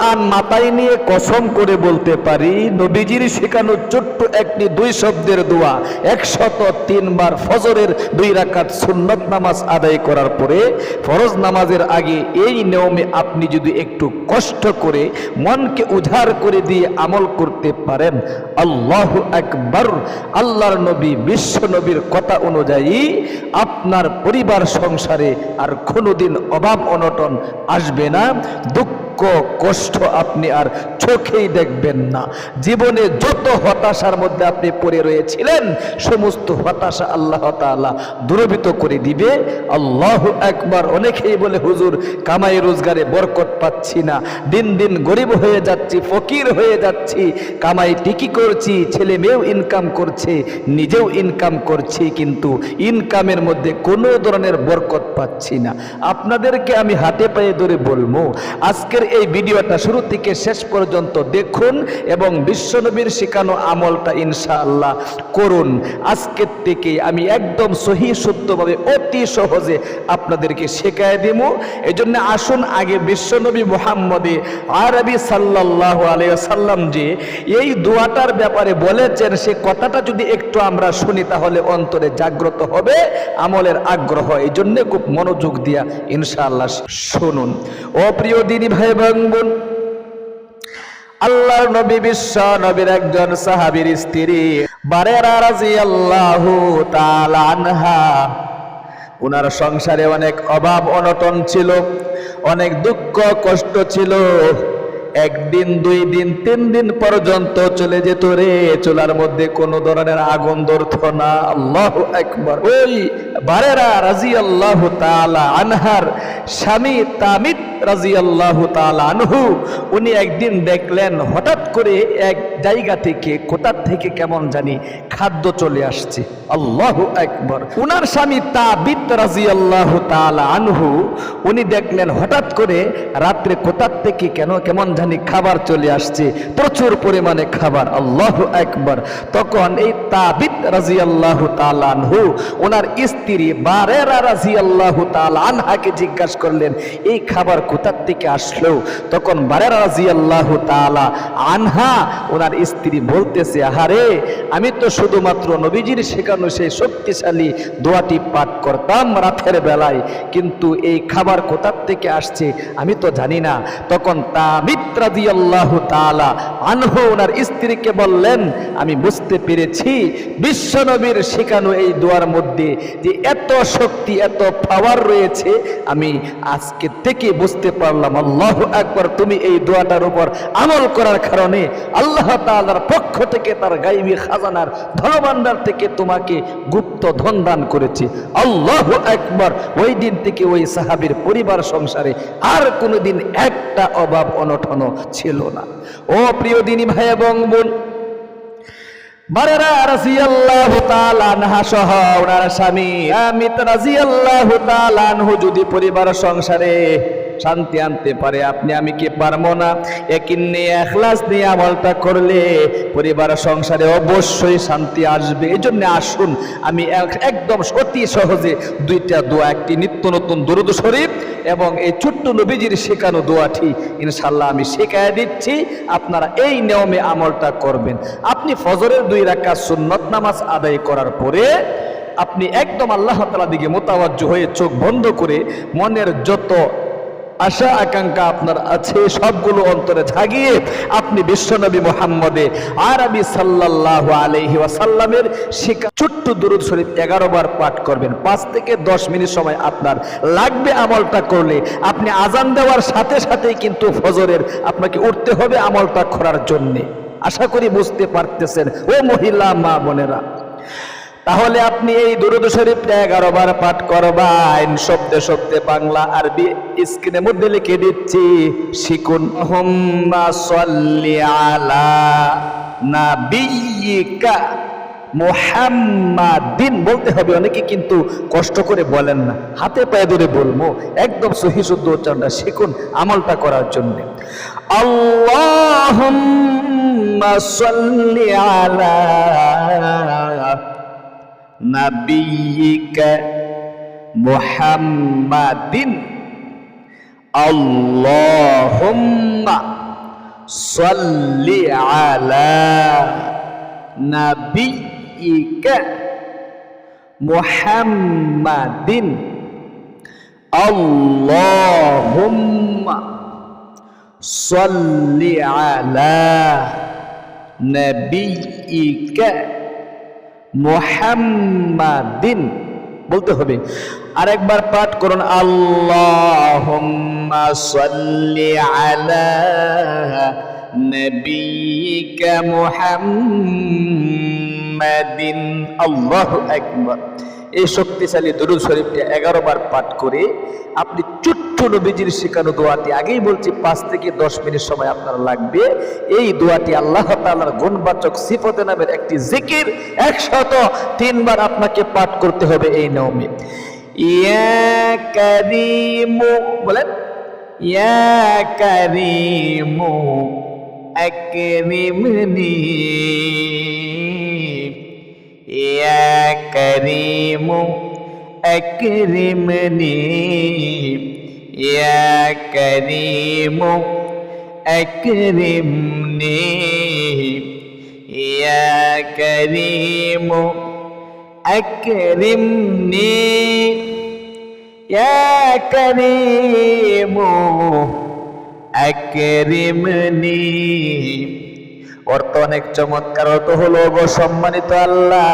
কোরআন মাথায় নিয়ে কসম করে বলতে পারি, নবীজির শেখানো ছোট্ট একটি দুই শব্দের দোয়া, একশত তিনবার ফজরের দুই রাকাত সুন্নত নামাজ আদায় করার পরে, ফরজ নামাজের আগে এই নিয়মে আপনি যদি একটু কষ্ট করে মনকে উধার করে দিয়ে আমল করতে পারেন, আল্লাহ একবার আল্লাহর নবী, বিশ্ব নবীর কথা অনুযায়ী আপনার পরিবার সংসারে আর কোনোদিন অভাব অনটন আসবে না, দুঃখ, কষ্ট আপনি আর চোখেই দেখবেন না। জীবনে যত হতাশার মধ্যে আপনি পড়ে রয়েছিলেন, সমস্ত হতাশা আল্লাহ তাআলা দূরবিত করে দিবে। আল্লাহ একবার অনেকেই বলে, হুজুর, কামাই রোজগারে বরকত পাচ্ছি না। দিন দিন গরিব হয়ে যাচ্ছি, ফকির হয়ে যাচ্ছি। কামাই টিকি করছি, ছেলে মেয়েও ইনকাম করছে, নিজেও ইনকাম করছি, কিন্তু ইনকামের মধ্যে কোনো ধরনের বরকত পাচ্ছি না। আপনাদেরকে আমি হাতে পায়ে ধরে বলব, আজকের এই ভিডিওটা শুরু থেকে শেষ পর্যন্ত দেখুন এবং বিশ্বনবীর শেখানো আমলটা ইনশাআল্লাহ করুন। আজকের থেকে আমি একদম সহি সত্যভাবে অতি সহজে আপনাদেরকে শেখায় দেবো এই জন্য আসুন আগে বিশ্বনবী মোহাম্মদে আরবি সাল্লাহ সাল্লাম যে এই দোয়াটার ব্যাপারে বলেছেন, সে কথাটা যদি একটু আমরা শুনি তাহলে অন্তরে জাগ্রত হবে, আমলের আগ্রহ। এই জন্য খুব মনোযোগ দিয়া ইনশাআল্লাহ শুনুন। ও প্রিয় দিনী ভাই বোন আল্লাহর নবী বিশ্ব নবীর একজন সাহাবীর স্ত্রী বারেরা রাজি আল্লাহ আনহা। উনার সংসারে অনেক অভাব অনটন ছিল, অনেক দুঃখ কষ্ট ছিল। একদিন, দুই দিন, তিন দিন পর্যন্ত চলে যেত রে। চুলার মধ্যে কোনো ধরনের আগুন ধরত না। আল্লাহ একবার ওই বারেরা রাজি আল্লাহ আনহার স্বামী দেখলেন, হঠাৎ করে এক জায়গা থেকে থেকে কেমন জানি খাদ্য চলে আসছে। আল্লাহ একবার উনার স্বামী আনহু, উনি দেখলেন, হঠাৎ করে রাত্রে কোথার থেকে কেন, কেমন জানি খাবার চলে আসছে, প্রচুর পরিমাণে খাবার, আল্লাহ একবার তখন এই তাবিদ রাজি আল্লাহ আনহু, ওনার স্ত্রী বারেরা রাজি আল্লাহ আনহাকে জিজ্ঞাসা করলেন, এই খাবার কোথার থেকে আসলো? তখন বারেরা রাজি আল্লাহ তালা আনহা, ওনার স্ত্রী বলতেছে, আহারে, আমি তো শুধুমাত্র নবীজির শেখানো সেই শক্তিশালী দোয়াটি পাঠ করতাম রাতের বেলায়, কিন্তু এই খাবার কোথার থেকে আসছে আমি তো জানি না। তখন তামিত্রা ওনার স্ত্রীকে বললেন, আমি বুঝতে পেরেছি বিশ্ব নবীর শেখানো এই দোয়ার মধ্যে যে এত শক্তি, এত পাওয়ার রয়েছে, আমি আজকে থেকে বুঝতে পারলাম, আল্লাহ একবার তুমি এই দোয়াটার উপর আমল করার কারণে আল্লাহ তাআলার পক্ষ থেকে তার গাইবী খাজানার ধনভাণ্ডার থেকে তোমাকে গুপ্ত ধন দান করেছে। আল্লাহ একবার ওই দিন থেকে ওই সাহাবীর পরিবার সংসারে আর কোনোদিন একটা অভাব অনটন ছিল না। ও প্রিয় দিনী ভাই এবং বোন, বারেরা রাজিয়াল্লাহু তাআলা সহ ওনার স্বামী আমিত যদি পরিবার সংসারে শান্তি আনতে পারে, আপনি আমি কি পারব না? একিন নিয়ে, এখলাস নিয়ে আমলটা করলে পরিবার সংসারে অবশ্যই শান্তি আসবে। এই জন্য আসুন, আমি এক- একদম অতি সহজে দুইটা দোয়া, একটি নিত্য নতুন দরুদ শরীফ এবং এই ছোট্ট নবীজির শেখানো দোয়াটি ইনশাল্লাহ আমি শেখায় দিচ্ছি। আপনারা এই নিয়মে আমলটা করবেন। আপনি ফজরের দুই রাকাত সুন্নত নামাজ আদায় করার পরে আপনি একদম আল্লাহ তালা দিকে মোতাবাজ্য হয়ে চোখ বন্ধ করে মনের যত আশা, আকাঙ্ক্ষা আপনার আছে, সবগুলো অন্তরে জাগিয়ে আপনি বিশ্বনবী মোহাম্মদে আরবি সাল্লাহ আলহি ওয়াসাল্লামের শিকা ছোট্ট দুরুদ শরীফ এগারো বার পাঠ করবেন। পাঁচ থেকে দশ মিনিট সময় আপনার লাগবে আমলটা করলে। আপনি আজান দেওয়ার সাথে সাথেই কিন্তু ফজরের আপনাকে উঠতে হবে আমলটা করার জন্যে। আশা করি বুঝতে পারতেছেন। ও মহিলা, মা বোনেরা তাহলে আপনি এই দুরুদ শরীফটা এগারো বার পাঠ করবেন শব্দে শব্দে বাংলা আরবি স্ক্রিনের মধ্যে লিখে দিচ্ছি শিকুন আলা নাবিয়িকা মোহাম্মাদিন। বলতে হবে অনেকে কিন্তু কষ্ট করে বলেন না। হাতে পায়ে ধরে বলব, একদম সহি শুদ্ধ উচ্চারণটা শিখুন আমলটা করার জন্য। সাল্লি আলা নাবিয়িকা মুহাম্মাদিন আল্লাহুম্মা সাল্লি আলা নাবিয়িকা মুহাম্মাদিন আল্লাহুম্মা সাল্লি আলা নাবিয়িকা মুহাম্মাদিন। বলতে হবে। আরেকবার পাঠ করুন সাল্লি আলা নবীকা মুহাম্মাদিন। আল্লাহু আকবার। এই শক্তিশালী দরুদ শরীফটা এগারো বার পাঠ করে আপনি ছোট্ট নবীজির শেখানো দোয়াটি আগেই বলছি, পাঁচ থেকে দশ মিনিট সময় আপনার লাগবে। এই দোয়াটি আল্লাহ তাআলার গুণবাচক সিফতে নামের একটি জিকির, একশত তিনবার আপনাকে পাঠ করতে হবে এই নিয়মে। ইয়া বলেন, ইয়া করিমু করিমু আকরিমনি ইয়া করিমু আকরিমনি ইয়া করিমু আকরিমনি ইয়া করিমু আকরিমনি অর্থ অনেক চমৎকার, অর্থ হলো, ওগো সম্মানিত আল্লাহ,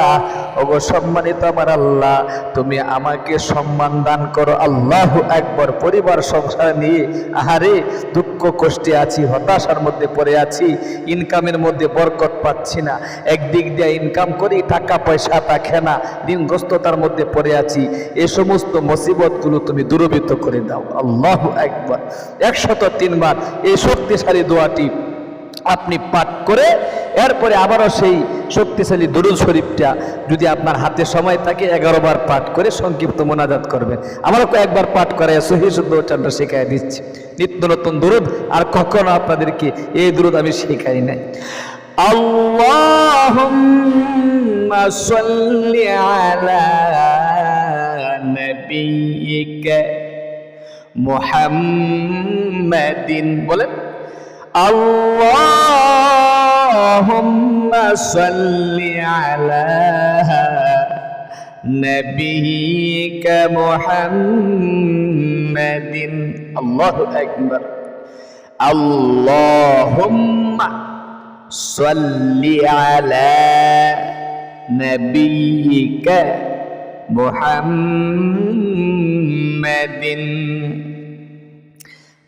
ওগো সম্মানিত আমার আল্লাহ, তুমি আমাকে সম্মান দান করো, আল্লাহ একবার পরিবার, সংসার নিয়ে, আহারে, দুঃখ, কষ্টে আছি, হতাশার মধ্যে পড়ে আছি ইনকামের মধ্যে বরকত পাচ্ছি না, একদিক দিয়ে ইনকাম করি, টাকা পয়সা থাকে না, ঋণগ্রস্ততার মধ্যে পড়ে আছি, এ সমস্ত মুসিবতগুলো তুমি দূরবীত করে দাও, আল্লাহ একবার একশত তিনবার, এই শক্তিশালী দোয়াটি আপনি পাঠ করে এরপরে আবারও সেই শক্তিশালী দরুদ শরীফটা যদি আপনার হাতে সময় থাকে এগারো বার পাঠ করে সংক্ষিপ্ত মোনাজাত করবেন আমারও কয়েকবার পাঠ করে সহি শুদ্ধ উচ্চারণটা শেখাই দিচ্ছি নিত্য নতুন দরুদ আর কখনো আপনাদেরকে এই দরুদ আমি শেখাই নাই আল্লাহুম্মা সাল্লি আলা নবিয়িকা মুহাম্মাদিন বলেন اللهم صل على نبيك محمد. الله أكبر. اللهم صل على نبيك محمد.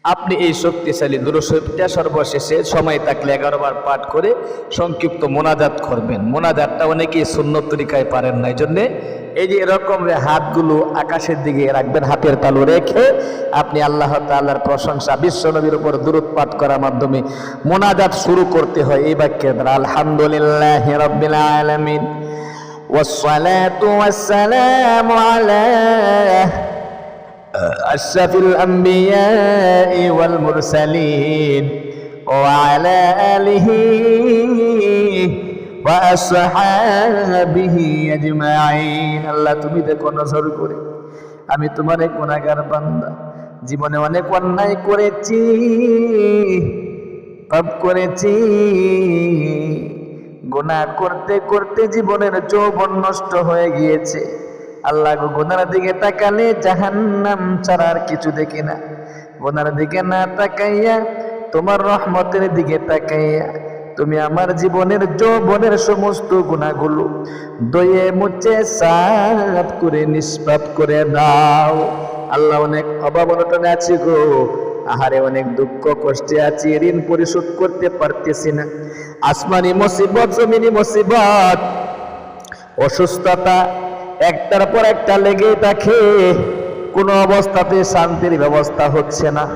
আপনি এই শক্তিশালী দুরশরীফটা সর্বশেষে সময় থাকলে এগারো বার পাঠ করে সংক্ষিপ্ত মোনাজাত করবেন মোনাজাতটা অনেকেই সুন্নত তরিকায় পারেন না এই জন্যে এই যে এরকম হাতগুলো আকাশের দিকে রাখবেন হাতের তালু রেখে আপনি আল্লাহ তাল্লাহর প্রশংসা বিশ্ব নবীর উপর দূরত পাঠ করার মাধ্যমে মোনাজাত শুরু করতে হয় এই বাক্যের দ্বারা আলহামদুলিল্লাহ রব্বিল আলামিন والصلاة والسلام على أشرف الأنبياء والمرسلين وعلى آله وأصحابه أجمعين আল্লাহ তুমি দেখো নজর করে আমি তোমার এক গুণাগার বান্দা জীবনে অনেক অন্যায় করেছি পাপ করেছি গুনাহ করতে করতে জীবনের যৌবন নষ্ট হয়ে গিয়েছে আল্লাহ গোনার দিকে তাকালে জাহান্নাম ছাড়া আর কিছু দেখি না। গোনার দিকে না তাকাইয়া, তোমার রহমতের দিকে তাকাইয়া, তুমি আমার জীবনের যৌবনের সমস্ত গুণাগুলো দয়ে মুচে সাফ করে, নিষ্পাপ করে দাও। আল্লাহ অনেক অভাব অনটনে আছি গো। আহারে অনেক দুঃখ কষ্টে আছি, ঋণ পরিশোধ করতে পারতেছি না। আসমানি মুসিবত, জমিনি মুসিবত, অসুস্থতা একটার পর একটা লেগেই থাকে। কোনো অবস্থাতে শান্তির ব্যবস্থা হচ্ছে না।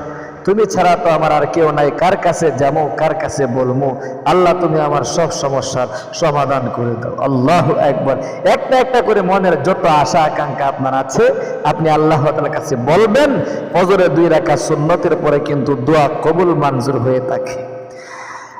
তুমি ছাড়া তো আমার আর কেউ নাই। কার কাছে যাব, কার কাছে বলব? আল্লাহ, তুমি আমার সব সমস্যার সমাধান করে দাও। আল্লাহ একবার একটা একটা করে মনের যত আশা, আকাঙ্ক্ষা আপনার আছে, আপনি আল্লাহ তাআলার কাছে বলবেন। ফজরের দুই রাখা সুন্নতের পরে কিন্তু দোয়া কবুল, মঞ্জুর হয়ে থাকে।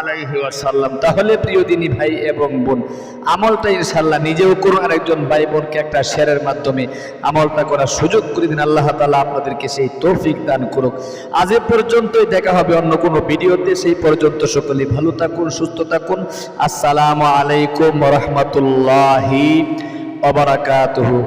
আলাইহি ওয়াসাল্লাম। তাহলে প্রিয় দিনী ভাই এবং বোন, আমলটা ইনশাল্লাহ নিজেও করুন আর একজন ভাই বোনকে একটা শেয়ারের মাধ্যমে আমলটা করার সুযোগ করে দিন। আল্লাহ তাআলা আপনাদেরকে সেই তৌফিক দান করুক। আজ এ পর্যন্তই দেখা হবে অন্য কোনো ভিডিওতে। সেই পর্যন্ত সকলে ভালো থাকুন, সুস্থ থাকুন। আসসালামু আলাইকুম রাহমাতুল্লাহি ওয়া বারাকাতুহু।